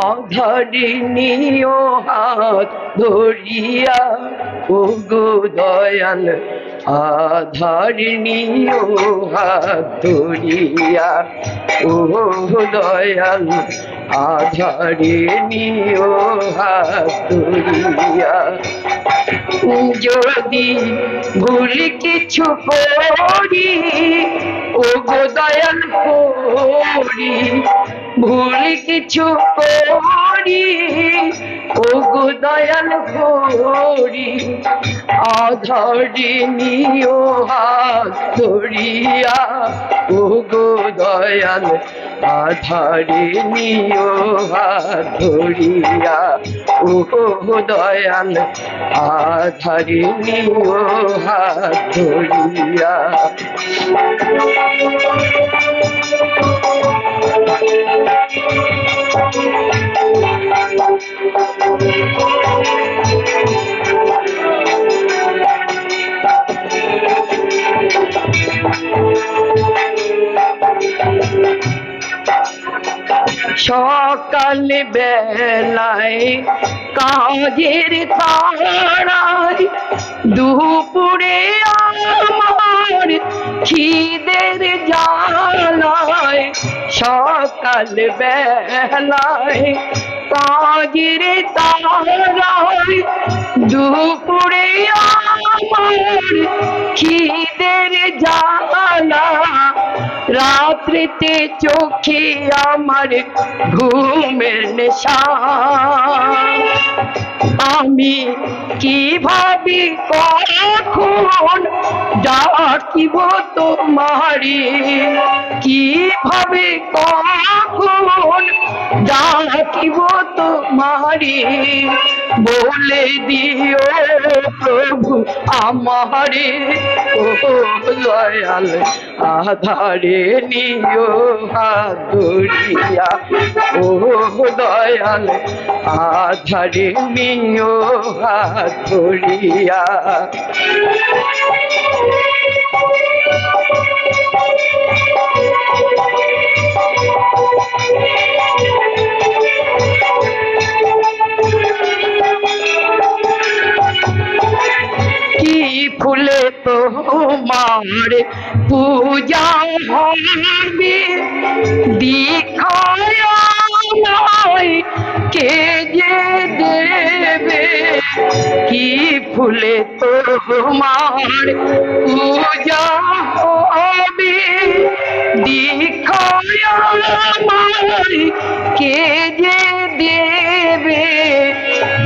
আধারিনীয় হাত ধরিয়া ও গো দয়াল আধারিনীয় হাত ধরিয়া ও দয়াল আধারিনীয় হাত ধরিয়া। যদি ভুল কিছু করি ও গো দয়াল করি ভুল কিছু করি ও গো দয়াল করি আধরিনীয় হাত ধরিয়া ও গো দয়াল আধারিনীয় হাত ধরিয়া ও গো দয়াল আধারিনীয় হাত ধরিয়া। সকাল বেলায় কাজের তাড়ায় দুপুরে আমার খিদের জ্বালায় সকাল বেলায় কাজের তাড়ায় দুপুরে আমার খিদের জ্বালা। রাত্রিতে চোখে আমার ঘুমের নেশা। আমি কীভাবে কখন ডাকিব তোমারি? কীভাবে কখন ডাকিব তোমারি? বলে দিও প্রভু আমারে, ও দয়াল আধারে নিও হাতুরিয়া ও দয়াল আধারে নিও হাতুরিয়া ফুলে তোমার পূজা হবে? আমায় কে যে কি ফুলে তোমার পূজা হবে। আমায় কে যে দেবে?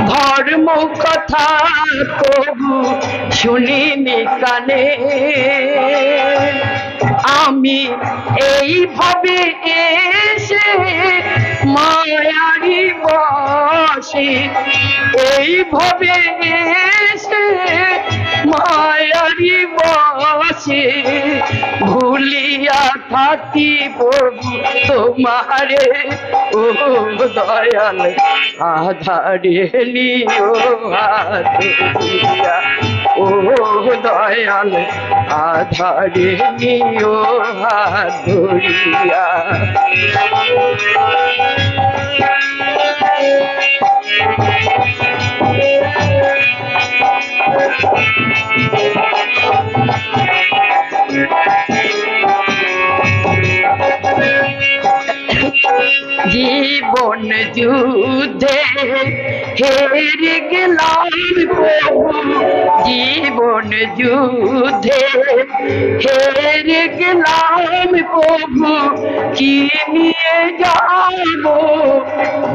ধর্ম কথা কবু শুনিনি কানে। আমি এইভাবে এসে মায়ারি বসে। এইভাবে এসে মায়ারি বসে। ভুলিয়া থাকি প্রভু তোমারে, ও দয়াল, আধারে দিয়া। ও দয়াল আধারে নিও হাত ধরিয়া জীবন যুদ্ধে হেরে গেলাম প্রভু। জীবন যুদ্ধে হেরে গেলাম প্রভু। কি নিয়ে যাব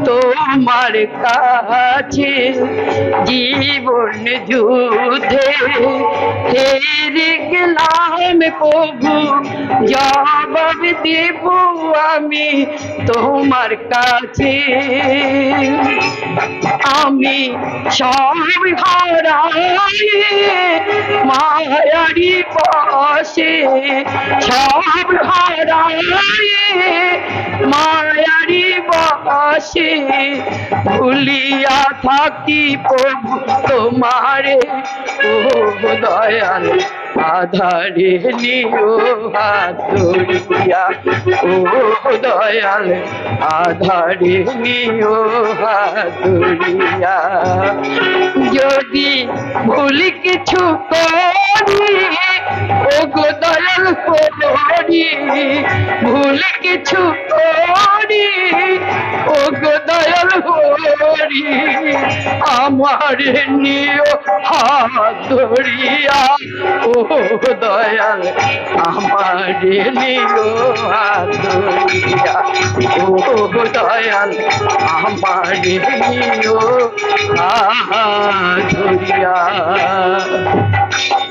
তোমার কাছে? জীবন যুদ্ধে হেরে গেলাম প্রভু জবাব দেব আমি তোমার কাছে। আমি সব হারাই মায়ারি পাশে সব হারাই মায়ারি বাসে ভুলিয়া থাকি প্রভু তোমারে। ও দয়াল, আধারে নিও হাত ধরিয়া। ও দয়াল, আধারে নিও হাত ধরিয়া। যদি ভুল কিছু করি ও দয়াল করি ভুল কিছু করি। ও দয়াল করি আমার নিও হাত ধরিয়া ও দয়াল, আমার নিও হাত ধরিয়া ও দয়াল, আমার নিও হাত ধরিয়া।